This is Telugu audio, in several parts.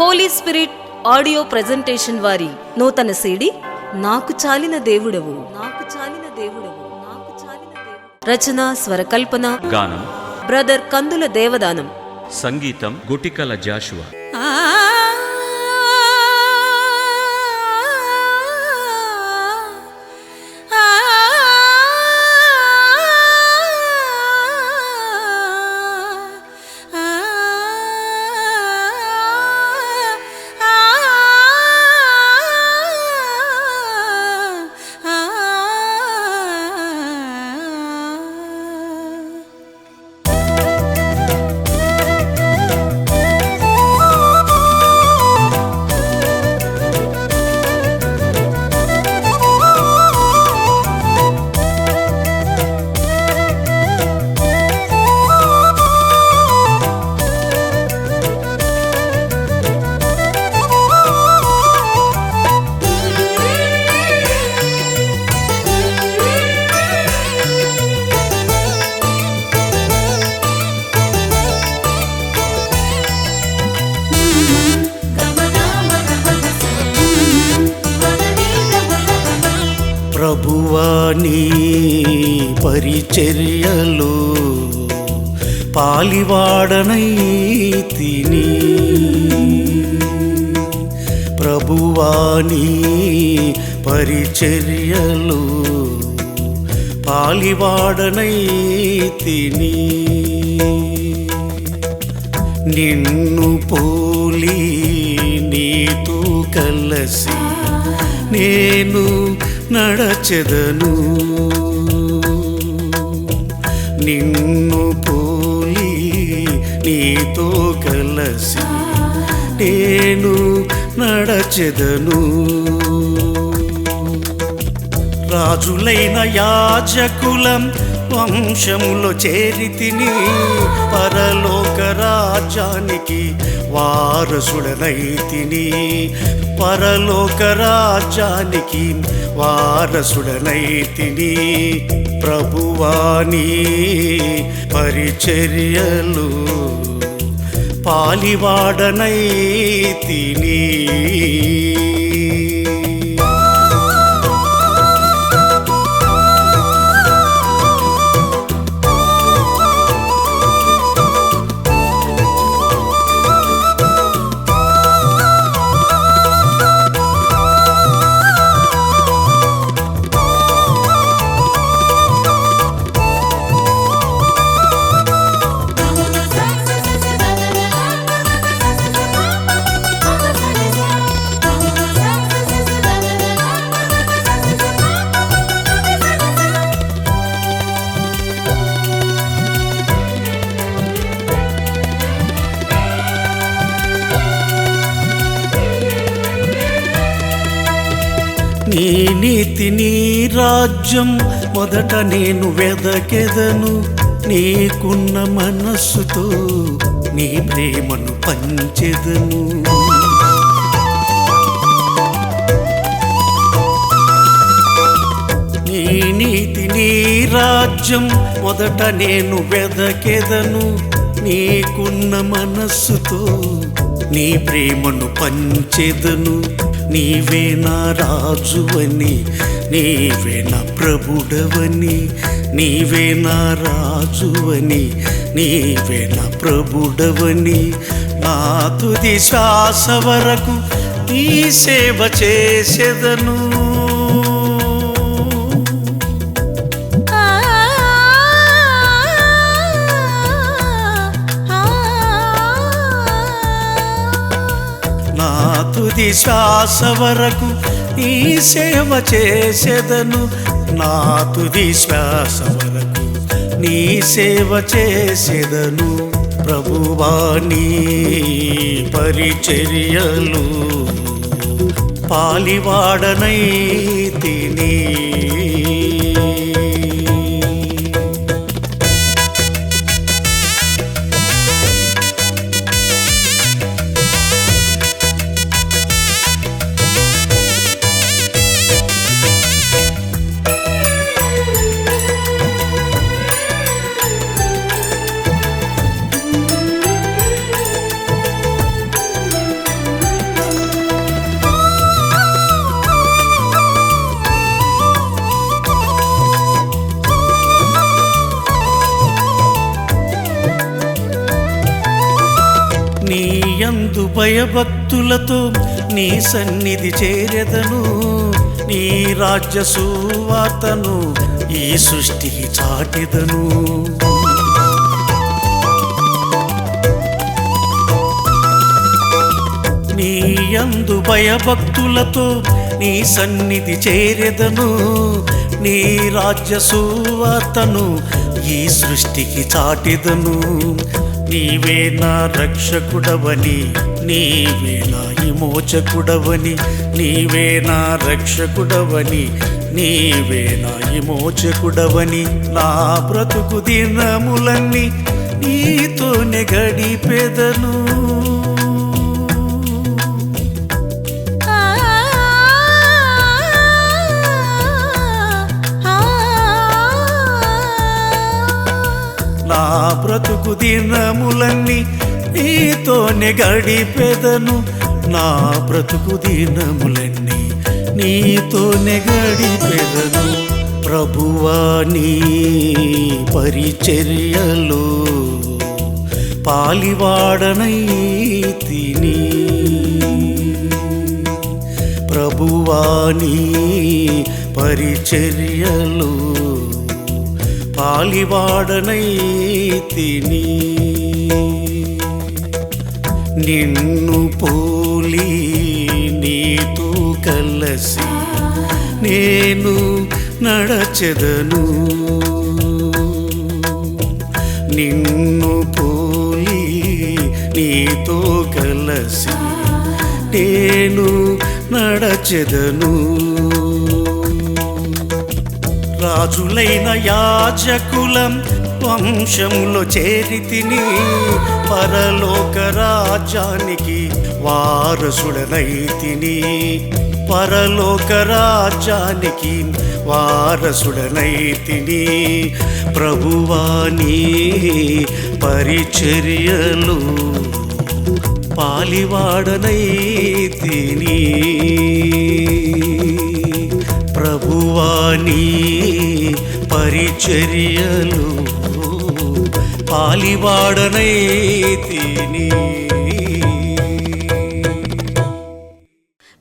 హోలీ స్పిరిట్ ఆడియో ప్రెజెంటేషన్ వారి నూతన సీడి నాకు చాలిన దేవుడవు. నాకు చాలిన దేవుడవు. నాకు చాలిన రచన స్వరకల్పన. గానం. బ్రదర్ కందుల దేవదానం. సంగీతం గుటికల జాషువా. ప్రభువాని పరిచర్యలు పాలివాడనై తిని. ప్రభువాని పరిచర్యలు పాలివాడనై తిని. నిన్ను పోలి నీతో కలసి నేను నడచెదను. నిన్ను పోలి నీతో కలసి నేను నడచెదను. రాజులైన యాజకులం వంశములో చేరితిని పరలోక రాజ్యానికి వారసుడనైతిని పరలోక రాజ్యానికి వారసుడనైతిని ప్రభువాని పరిచర్యలు పాలివాడనైతిని. నీ నీతి నీ రాజ్యం మొదట నేను వెదకెదను. నీకున్న మనస్సుతో నీ ప్రేమను పంచెదను. నీ నీతి నీ రాజ్యం మొదట నేను వెదకెదను. నీకున్న మనస్సుతో నీ ప్రేమను పంచెదను. నీవే నా రాజువని నీవే నా ప్రభుడవని నీవే నా రాజువని నీవే నా ప్రభుడవని. నా తుది శ్వాస వరకు నీ సేవ చేసేదను. తుది శ్వాస వరకు నీ సేవ చేసేదను. నా తుది శ్వాస వరకు నీ సేవ చేసేదను. ప్రభువాణి పరిచర్యలు పాలివాడనై తిని ఎందు భయభక్తులతో నీ సన్నిధి చేరెదను నీ రాజ్య సువార్తను ఈ సృష్టికి చాటెదను. నీ యందు భయభక్తులతో నీ సన్నిధి చేరెదను నీ రాజ్య సువార్తను ఈ సృష్టికి చాటిదను. నీవే నా రక్షకుడవని నీవే నా విమోచకుడవని నీవే నా రక్షకుడవని నీవే నా విమోచకుడవని నా బ్రతుకు దినములన్నీ నీతోనే గడిపెదను. బ్రతుకు దినములన్నీ నీతోనే గడిపెదను. నా బ్రతుకు దినములన్నీ నీతోనే గడిపెదను. ప్రభువా నీ పరిచర్యలు పాలివాడనై తిని. ప్రభువాని పరిచర్యలు పాలివాడనై తిని నిన్ను పోలి నీతో కలసి నేను నడచెదను. నిన్ను పోలి నీతో కలసి నేను నడచెదను. రాజులైన యాజకులం వంశములో చేరితిని పరలోక రాజ్యానికి వారసుడనైతిని. పరలోక రాజ్యానికి వారసుడనైతిని. ప్రభువాని పరిచర్యలు పాలివాడనైతిని. ప్రభువాని పరిచర్యలు పాలివాడనైతిని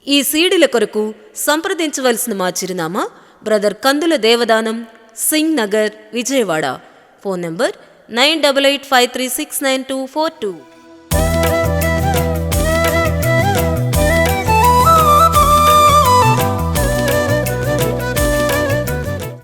ఈ సీడీల కొరకు సంప్రదించవలసిన మా చిరునామా brother Kandula Devadanam Singh Nagar Vijayawada. Phone number nine double eight five three six nine two four two.